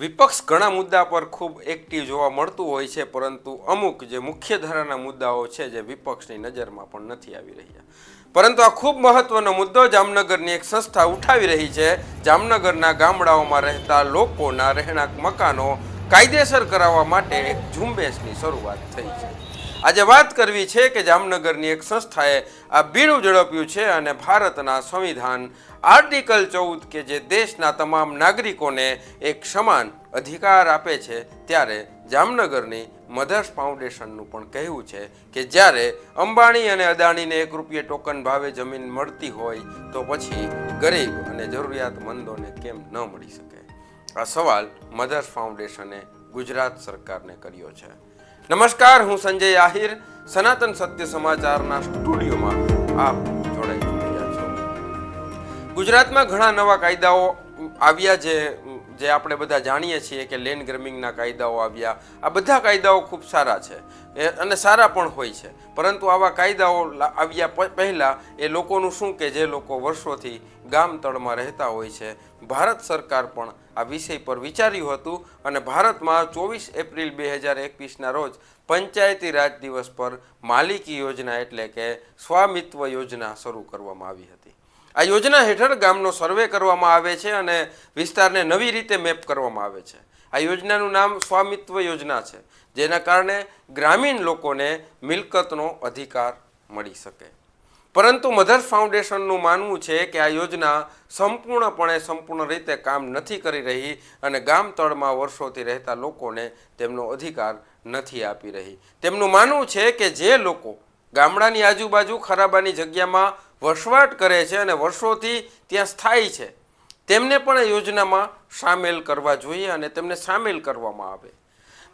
વિપક્ષ ઘણા મુદ્દા પર ખૂબ એક્ટિવ જોવા મળતું હોય છે, પરંતુ અમુક જે મુખ્ય ધારાના મુદ્દાઓ છે જે વિપક્ષની નજરમાં પણ નથી આવી રહ્યા. પરંતુ આ ખૂબ મહત્વનો મુદ્દો જામનગરની એક સંસ્થા ઉઠાવી રહી છે. જામનગરના ગામડાઓમાં રહેતા લોકોના રહેણાંક મકાનો કાયદેસર કરાવવા માટે એક ઝુંબેશની શરૂઆત થઈ છે. આજે વાત કરવી છે કે જામનગરની એક સંસ્થાએ આ બીડું ઝડપ્યું છે અને ભારતના સંવિધાન આર્ટિકલ ચૌદ કે જે દેશના તમામ નાગરિકોને એક સમાન અધિકાર આપે છે, ત્યારે જામનગરની મધર્સ ફાઉન્ડેશનનું પણ કહેવું છે કે જ્યારે અંબાણી અને અદાણીને એક રૂપિયે ટોકન ભાવે જમીન મળતી હોય, તો પછી ગરીબ અને જરૂરિયાતમંદોને કેમ ન મળી શકે? આ સવાલ મધર્સ ફાઉન્ડેશને ગુજરાત સરકારને કર્યો છે. નમસ્કાર, હું સંજય આહિર, સનાતન સત્ય સમાચારના સ્ટુડિયોમાં આપ જોડાઈ ચૂક્યા છો. ગુજરાતમાં ઘણા નવા કાયદાઓ આવ્યા જે જે આપણે બધા જાણીએ છીએ કે લેન્ડ ગ્રેમિંગના કાયદાઓ આવ્યા. આ બધા કાયદાઓ ખૂબ સારા છે અને સારા પણ હોય છે. પરંતુ આવા કાયદાઓ આવ્યા પહેલાં એ લોકોનું શું કે જે લોકો વર્ષોથી ગામ તળમાં રહેતા હોય છે, ભારત સરકાર પણ આ વિષય પર વિચાર્યું હતું અને ભારતમાં ચોવીસ એપ્રિલ બે હજાર એકવીસના રોજ પંચાયતી રાજ દિવસ પર માલિકી યોજના એટલે કે સ્વામિત્વ યોજના શરૂ કરવામાં આવી હતી. આ યોજના હેઠળ ગામનો સર્વે કરવામાં આવે છે અને વિસ્તારને નવી રીતે મેપ કરવામાં આવે છે. આ યોજનાનું નામ સ્વામિત્વ યોજના છે, જેના કારણે ગ્રામીણ લોકોને મિલકતનો અધિકાર મળી શકે. પરંતુ મધર્સ ફાઉન્ડેશનનું માનવું છે કે આ યોજના સંપૂર્ણપણે સંપૂર્ણ રીતે કામ નથી કરી રહી અને ગામ તળમાં વર્ષોથી રહેતા લોકોને તેમનો અધિકાર નથી આપી રહી. તેમનું માનવું છે કે જે લોકો ગામડાની આજુબાજુ ખરાબાની જગ્યામાં વસવાટ કરે છે અને વર્ષોથી ત્યાં સ્થાયી છે, તેમને પણ યોજનામાં સામેલ કરવા જોઈએ અને તેમને સામેલ કરવામાં આવે.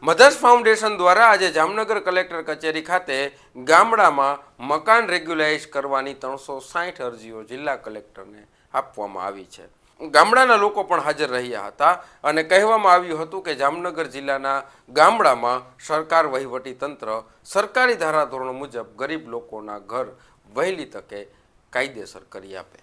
મધર્સ ફાઉન્ડેશન દ્વારા આજે જામનગર કલેક્ટર કચેરી ખાતે ગામડામાં મકાન રેગ્યુલાઇઝ કરવાની ત્રણસો સાઠ અરજીઓ જિલ્લા કલેક્ટરને આપવામાં આવી છે. ગામડાના લોકો પણ હાજર રહ્યા હતા અને કહેવામાં આવ્યું હતું કે જામનગર જિલ્લાના ગામડામાં સરકાર વહીવટી તંત્ર સરકારી ધારાધોરણો મુજબ ગરીબ લોકોના ઘર વહેલી તકે કાયદેસર કરી આપે.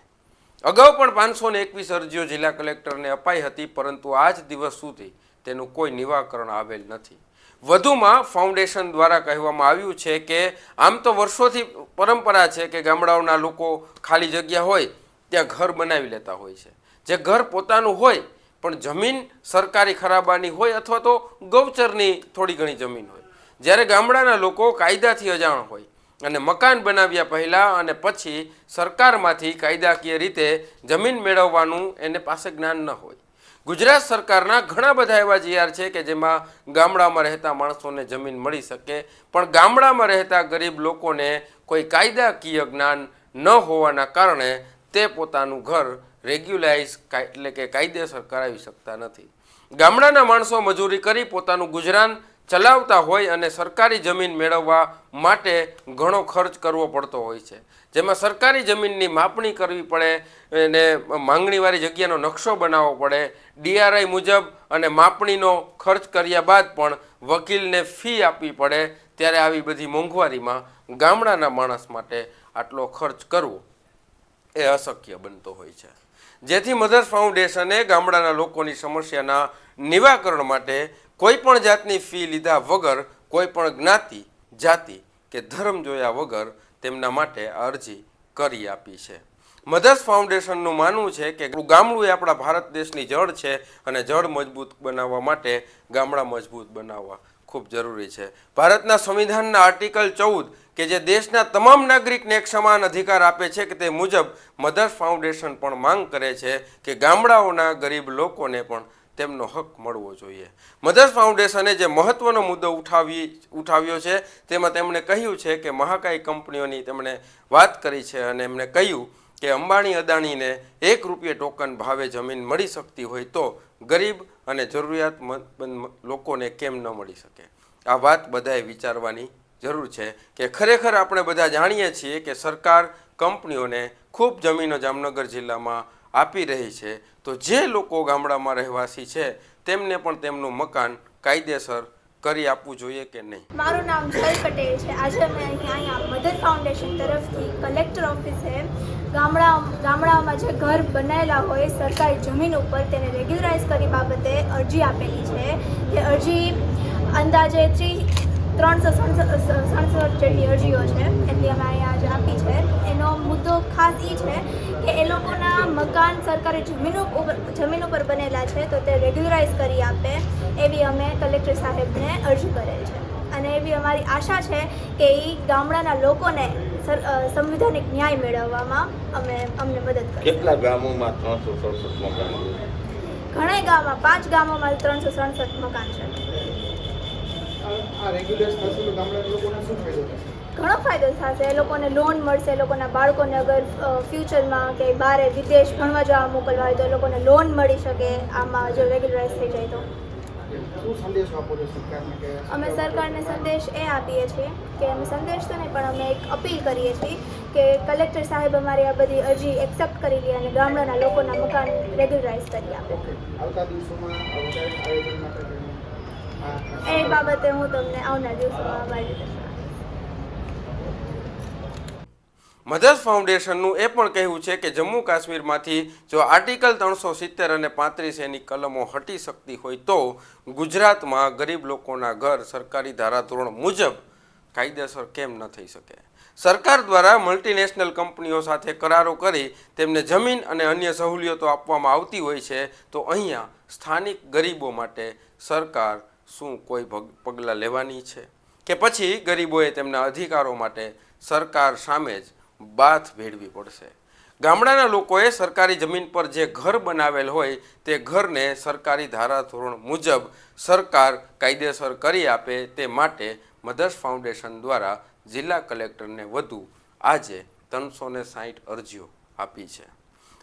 અગાઉ પણ પાંચસો એકવીસ અરજીઓ જિલ્લા કલેક્ટરને અપાઈ હતી, પરંતુ આજ દિવસ સુધી તેનું કોઈ નિવાકરણ આવેલ નથી. વધુમાં ફાઉન્ડેશન દ્વારા કહેવામાં આવ્યું છે કે આમ તો વર્ષોથી પરંપરા છે કે ગામડાઓના લોકો ખાલી જગ્યા હોય, ત્યાં ઘર બનાવી લેતા હોય છે. જે ઘર પોતાનું હોય, પણ જમીન સરકારી ખરાબાની હોય અથવા તો ગૌચરની થોડી ઘણી જમીન હોય. જ્યારે ગામડાના લોકો કાયદાથી અજાણ હોય અને મકાન બનાવ્યા પહેલાં અને પછી સરકારમાંથી કાયદાકીય રીતે જમીન મેળવવાનું એને પાસે જ્ઞાન ન હોય. ગુજરાત સરકારના ઘણા બધા એવા જીઆર છે કે જેમાં ગામડામાં રહેતા માણસોને જમીન મળી શકે, પણ ગામડામાં રહેતા ગરીબ લોકોને કોઈ કાયદાકીય જ્ઞાન ન હોવાના કારણે તે પોતાનું ઘર રેગ્યુલાઇઝ એટલે કે કાયદેસર કરાવી શકતા નથી. ગામડાના માણસો મજૂરી કરી પોતાનું ગુજરાન ચલાવતા હોય અને સરકારી જમીન મેળવવા માટે ઘણો ખર્ચ કરવો પડતો હોય છે. જેમાં સરકારી જમીનની માપણી કરવી પડે અને માંગણીવાળી જગ્યાનો નકશો બનાવવો પડે, ડીઆરઆઈ મુજબ અને માપણીનો ખર્ચ કર્યા બાદ પણ વકીલને ફી આપવી પડે, ત્યારે આવી બધી મોંઘવારીમાં ગામડાના માણસ માટે આટલો ખર્ચ કરવો એ અશક્ય બનતો હોય છે. જેથી મધર્સ ફાઉન્ડેશને ગામડાના લોકોની સમસ્યાના નિવાકરણ માટે કોઈ પણ જાતની ફી લીધા વગર, કોઈ પણ જ્ઞાતિ, જાતિ કે ધર્મ જોયા વગર તેમના માટે અરજી કરી આપી છે. મધર્સ ફાઉન્ડેશનનું માનવું છે કે ગામડું એ આપણા ભારત દેશની જળ છે અને જળ મજબૂત બનાવવા માટે ગામડા મજબૂત બનાવવા ખૂબ જરૂરી છે. ભારતના સંવિધાનના આર્ટિકલ ચૌદ કે જે દેશના તમામ નાગરિકને એક સમાન અધિકાર આપે છે કે તે મુજબ મધર્સ ફાઉન્ડેશન પણ માંગ કરે છે કે ગામડાઓના ગરીબ લોકોને પણ તેમનો હક મળવો જોઈએ. મધર્સ ફાઉન્ડેશને જે મહત્વનો મુદ્દો ઉઠાવી, ઉઠાવ્યો છે, તેમાં તેમણે કહ્યું છે કે મહાકાય કંપનીઓની તેમણે વાત કરી છે અને એમણે કહ્યું કે અંબાણી અદાણીને એક રૂપિયે ટોકન ભાવે જમીન મળી શકતી હોય તો ગરીબ અને જરૂરિયાતમંદ લોકોને કેમ ન મળી શકે? આ વાત બધાએ વિચારવાની જરૂર છે કે ખરેખર આપણે બધા જાણીએ છીએ કે સરકાર કંપનીઓને ખૂબ જમીનો જામનગર જિલ્લામાં આપી રહી છે, તો જે લોકો ગામડામાં રહેવાસી છે, તેમને પણ તેમનું મકાન કાયદેસર કરી આપવું જોઈએ કે નહીં? મારું નામ જય પટેલ છે. આજે અમે અહીંયા અહીંયા મધર ફાઉન્ડેશન તરફથી કલેક્ટર ઓફિસે. ગામડા, ગામડાઓમાં જે ઘર બનાવેલા હોય, સરકારી જમીન ઉપર તેને રેગ્યુલરાઇઝ કરી બાબતે અરજી આપેલી છે. તે અરજી અંદાજે ત્રી, ત્રણસો સડસઠ જેટલી અરજીઓ છે, એટલી અમે અહીંયા આજે આપી છે. મુદ્દો ખાસ એ છે કે એ લોકોના મકાન સરકારી જમીન ઉપર જમીન ઉપર બનેલા છે તો તે રેગ્યુલરાઇઝ કરી આપે એવી અમે કલેક્ટર સાહેબને અરજી કરેલ છે. અને એવી અમારી આશા છે કે એ ગામડાના લોકોને સર- સંવિધાનિક ન્યાય મેળવવામાં અમે અમને મદદ કરી કેટલા ગામોમાં ત્રણસો સડસઠ મકાન ઘણા ગામમાં પાંચ ગામોમાં ત્રણસો સડસઠ મકાન છે. આ રેગ્યુલર થશે ગામડાના લોકોને શું ફાયદો થશે? ઘણો ફાયદો થશે. એ લોકોને લોન મળશે એ લોકોના બાળકોને અગર ફ્યુચરમાં કે બહાર વિદેશ ભણવા જવા મોકલવા હોય તો એ લોકોને લોન મળી શકે. આમાં જો રેગ્યુલરાઇઝ થઈ જાય તો. અમે સરકારને સંદેશ એ આપીએ છીએ કે અમે સંદેશ તો નહીં પણ અમે એક અપીલ કરીએ છીએ કે કલેક્ટર સાહેબ અમારી આ બધી અરજી એક્સેપ્ટ કરી લે અને ગામડાના લોકોના મકાન રેગ્યુલરાઇઝ કરી આપે. આવતા દિવસોમાં એ બાબતે હું તમને આવનાર દિવસોમાં અમારી રીતે જણાવીશ. મધર્સ ફાઉન્ડેશનનું એ પણ કહેવું છે કે જમ્મુ કાશ્મીરમાંથી જો આર્ટિકલ ત્રણસો સિત્તેર અને પાંત્રીસ એની કલમો હટી શકતી હોય તો ગુજરાતમાં ગરીબ લોકોના ઘર સરકારી ધારાધોરણ મુજબ કાયદેસર કેમ ન થઈ શકે? સરકાર દ્વારા મલ્ટીનેશનલ કંપનીઓ સાથે કરારો કરી તેમને જમીન અને અન્ય સહુલિયતો આપવામાં આવતી હોય છે, તો અહીંયા સ્થાનિક ગરીબો માટે સરકાર શું કોઈ પગલાં લેવાની છે? કે પછી ગરીબોએ તેમના અધિકારો માટે સરકાર સામે જ બાથ ભેળવી પડશે. ગામડાના લોકોએ સરકારી જમીન પર જે ઘર બનાવેલ હોય તે ઘરને સરકારી ધારાધોરણ મુજબ સરકાર કાયદેસર કરી આપે તે માટે મધર્સ ફાઉન્ડેશન દ્વારા જિલ્લા કલેક્ટરને વધુ આજે ત્રણસો ને સાહીઠ અરજીઓ આપી છે.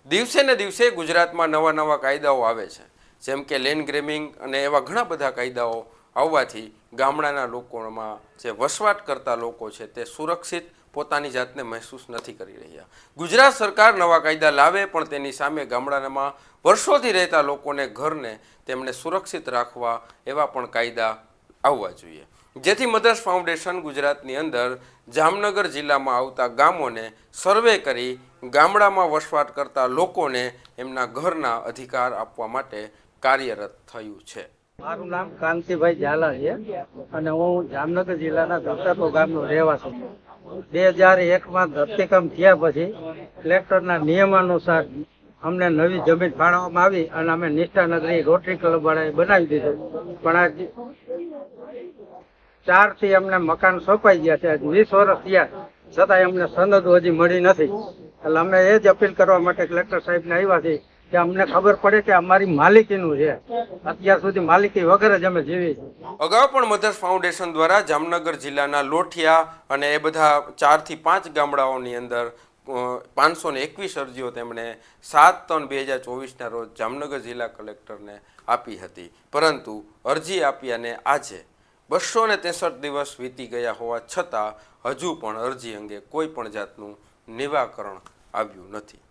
દિવસે ને દિવસે ગુજરાતમાં નવા નવા કાયદાઓ આવે છે. જેમ કે લેન્ડ ગ્રેમિંગ અને એવા ઘણા બધા કાયદાઓ આવવાથી ગામડાના લોકોમાં જે વસવાટ કરતા લોકો છે તે સુરક્ષિત પોતાની જાતને મહેસૂસ નથી કરી રહ્યા. ગુજરાત સરકાર નવા કાયદા લાવે, પણ તેની સામે ગામડામાં વર્ષોથી રહેતા લોકોને ઘરને તેમણે સુરક્ષિત રાખવા એવા પણ કાયદા આવવા જોઈએ. જેથી મધર્સ ફાઉન્ડેશન ગુજરાતની અંદર જામનગર જિલ્લામાં આવતા ગામોને સર્વે કરી ગામડામાં વસવાટ કરતા લોકોને એમના ઘરના અધિકાર આપવા માટે કાર્યરત થયું છે. મારું નામ કાંતિભાઈ ઝાલા છે અને હું જામનગર જિલ્લાના ધરતાપો ગામનો રહેવાસી છું. બે હજાર એકમાં ધરતીકામ થયા પછી કલેક્ટરના નિયમાનુસાર અમને નવી જમીન ફાળવવામાં આવી અને અમે નિષ્ઠાનગરી રોટરી ક્લબ વાળાએ બનાવી દીધું. પણ આજ ચારથી અમને મકાન સોંપાઈ ગયા છે. વીસ વર્ષ થયા. છતાંય અમને સનદ હજી મળી નથી. એટલે અમે એ જ અપીલ કરવા માટે કલેક્ટર સાહેબને આવ્યા છીએ કે અમને ખબર પડે કે અમારી માલિકીનું છે. અત્યાર સુધી માલિકી વગર જ અમે જીવી છીએ. અગાઉ પણ મધર્સ ફાઉન્ડેશન દ્વારા જામનગર જિલ્લાના લોઠિયા અને એ બધા ચારથી પાંચ ગામડાઓની અંદર પાંચસો ને એકવીસ અરજીઓ તેમણે સાત ત્રણ બે હજાર ચોવીસના રોજ જામનગર જિલ્લા કલેક્ટરને આપી હતી. પરંતુ અરજી આપી અને આજે બસો ને ત્રેસઠ દિવસ વીતી ગયા હોવા છતાં હજુ પણ અરજી અંગે કોઈ પણ જાતનું નિવાકરણ આવ્યું નથી.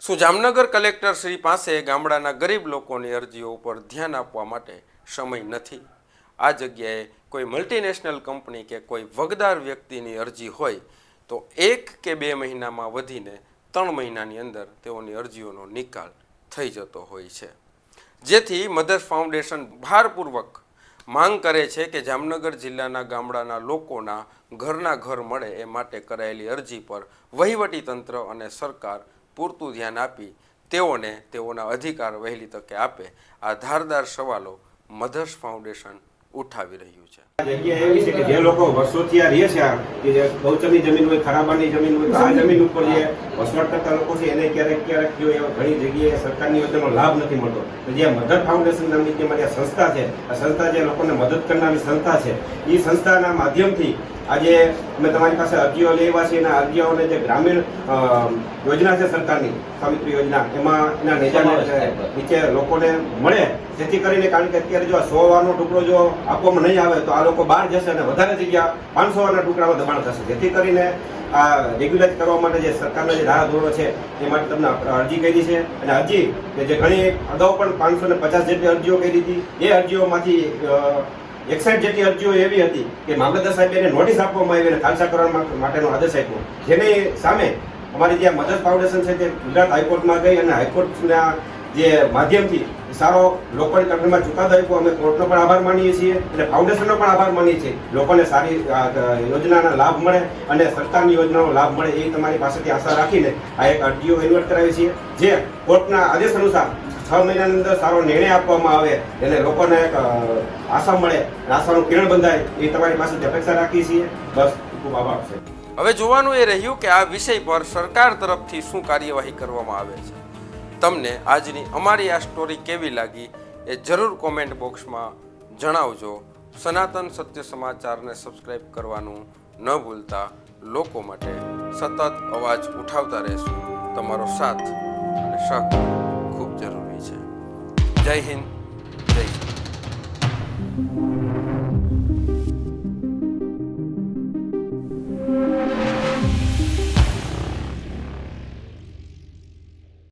શું જામનગર કલેક્ટર શ્રી પાસે ગામડાના ગરીબ લોકોની અરજીઓ ઉપર ધ્યાન આપવા માટે સમય નથી? આ જગ્યાએ કોઈ મલ્ટીનેશનલ કંપની કે કોઈ વગદાર વ્યક્તિની અરજી હોય, તો એક કે બે મહિનામાં વધીને ત્રણ મહિનાની અંદર તેઓની અરજીઓનો નિકાલ થઈ જતો હોય છે. જેથી મધર્સ ફાઉન્ડેશન ભારપૂર્વક માંગ કરે છે કે જામનગર જિલ્લાના ગામડાના લોકોના ઘરના ઘર મળે એ માટે કરાયેલી અરજી પર વહીવટી તંત્ર અને સરકાર પૂરતું ધ્યાન આપી તેઓને તેઓના અધિકાર વહેલી તકે આપે. આ ધારદાર સવાલો મધર્સ ફાઉન્ડેશન ઉઠાવી રહ્યું છે. જગ્યા એવી છે કે જે લોકો વર્ષોથી આ રહે છે કે જે ગૌચરની જમીન હોય, ખરાબાની જમીન હોય આ જમીન ઉપર જે વસવાટ કરતા લોકો છે, એને ક્યારેક ક્યારેક જો એવા ઘણી જગ્યાએ સરકારની યોજનાનો લાભ નથી મળતો. તો જે મધર ફાઉન્ડેશન નામની જે મારી સંસ્થા છે, આ સંસ્થા જે લોકોને મદદ કરનારી સંસ્થા છે એ સંસ્થાના માધ્યમથી આજે અમે તમારી પાસે અરજીઓ લેવા છે એના અરજીઓને જે ગ્રામીણ યોજના છે સરકારની સ્વામિત્રી યોજના એમાં એના નેજા નીચે લોકોને મળે. જેથી કરીને કારણ કે અત્યારે જો આ સો વારનો ટુકડો જો આપવામાં નહીં આવે તો આ લોકો બહાર જશે અને વધારે જગ્યા પાંચસો વારના ટુકડામાં દબાણ થશે. જેથી કરીને આ રેગ્યુલેટ કરવા માટે જે સરકારના જે ધારાધોરણો છે એ માટે તમને અરજી કરી છે. અને અરજી કે જે ઘણી અગાઉ પણ પાંચસો ને પચાસ જેટલી અરજીઓ કરી હતી એ અરજીઓમાંથી એકસાઠ જેટલી અરજીઓ એવી હતી કે મામલતદાર એને નોટિસ આપવામાં આવી અને ખાલસા કરવા માટેનો આદેશ આપ્યો. જેને સામે અમારી જે મદદ ફાઉન્ડેશન છે તે ગુજરાત હાઈકોર્ટમાં ગઈ અને હાઈકોર્ટના જે માધ્યમથી સારો લોકોની તકલીફમાં ચુકાદો આપ્યો. અમે કોર્ટનો પણ આભાર માનીએ છીએ અને ફાઉન્ડેશનનો પણ આભાર માનીએ છીએ. લોકોને સારી યોજનાના લાભ મળે અને સરકારની યોજનાનો લાભ મળે એ તમારી પાસેથી આશા રાખીને આ એક અરજીઓ ઇન્વર્ટ કરાવી છીએ. જે કોર્ટના આદેશ અનુસાર છ મહિનાની અંદર સારો નિર્ણય આપવામાં આવે એટલે લોકોને એક આશા મળે આશાનું કિરણ બંધાય એ તમારી પાસે અપેક્ષા રાખીએ છીએ. બસ, ખૂબ આભાર છે. હવે જોવાનું એ રહ્યું કે આ વિષય પર સરકાર તરફથી શું કાર્યવાહી કરવામાં આવે છે. તમને આજની અમારી આ સ્ટોરી કેવી લાગી એ જરૂર કોમેન્ટ બોક્સમાં જણાવજો. સનાતન સત્ય સમાચારને સબસ્ક્રાઈબ કરવાનું ન ભૂલતા. લોકો માટે સતત અવાજ ઉઠાવતા રહેશું. તમારો સાથ અને સહકાર. ખૂબ જરૂરી છે જય હિન્દ જય હિન્દ